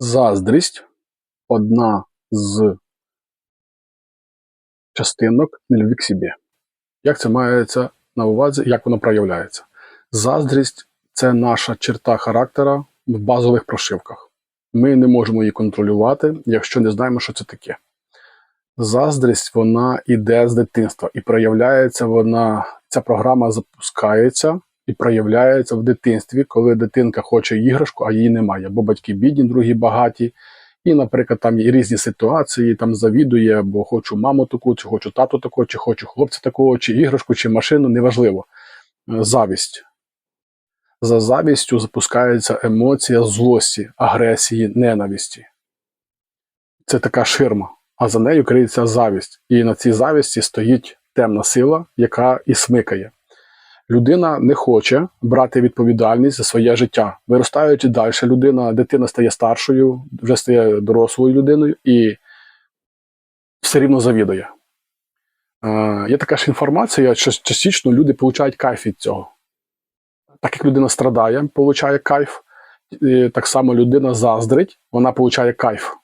Заздрість одна з частинок нелюбві к собі. Як це мається на увазі, як воно проявляється? Заздрість це наша черта характера в базових прошивках. Ми не можемо її контролювати, якщо не знаємо, що це таке. Заздрість вона іде з дитинства і проявляється вона, ця програма запускається і проявляється в дитинстві, коли дитинка хоче іграшку, а її немає. Бо батьки бідні, другі багаті. І, наприклад, там є різні ситуації, там завідує, бо хочу маму таку, чи хочу тату такого, чи хочу хлопця такого, чи іграшку, чи машину, неважливо. Е, Завість. За завістю запускається емоція злості, агресії, ненависті. Це така ширма, а за нею криється завість. І на цій завісті стоїть темна сила, яка і смикає. Людина не хоче брати відповідальність за своє життя. Виростаючи далі, людина, дитина стає старшою, вже стає дорослою людиною і все рівно завідує. Е, є така ж інформація, що частично люди получають кайф від цього. Так як людина страдає, получає кайф, і так само людина заздрить, вона получає кайф.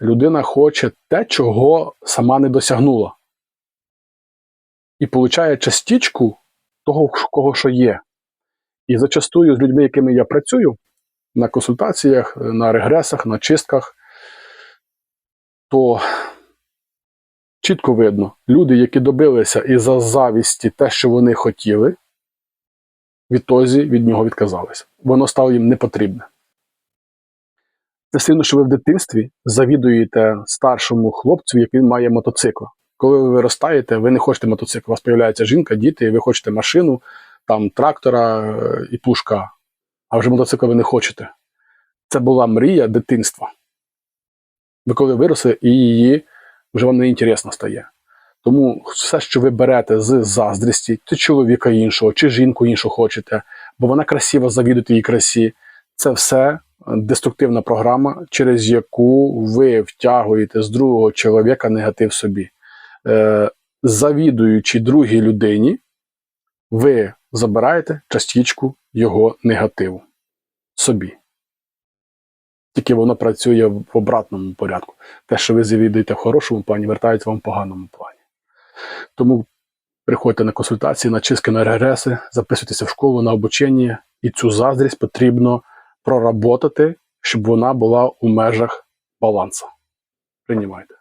Людина хоче те, чого сама не досягнула. І получає частичку того, кого що є. І зачастую з людьми, якими я працюю на консультаціях, на регресах, на чистках, то чітко видно, люди, які добилися із-за завісті те, що вони хотіли, відтозі від нього відказалися. Воно стало їм непотрібне. Це сильно, що ви в дитинстві завідуєте старшому хлопцю, як він має мотоцикл. Коли ви виростаєте, ви не хочете мотоцикл, у вас з'являється жінка, діти, і ви хочете машину, там трактора е, і пушка, а вже мотоцикл ви не хочете. Це була мрія дитинства. Ви коли виросли, і її вже вам не інтересно стає. Тому все, що ви берете з заздрісті, чи чоловіка іншого, чи жінку іншу хочете, бо вона красива, завідуєте її красі, це все деструктивна програма, через яку ви втягуєте з другого чоловіка негатив собі. Е, завідуючи другій людині, ви забираєте частичку його негативу собі. Тільки воно працює в обратному порядку. Те, що ви завідуєте в хорошому плані, вертається вам в поганому плані. Тому приходьте на консультації, на чистки на регреси, записуйтеся в школу на обучення, і цю заздрість потрібно проработати, щоб вона була у межах балансу. Приймайте.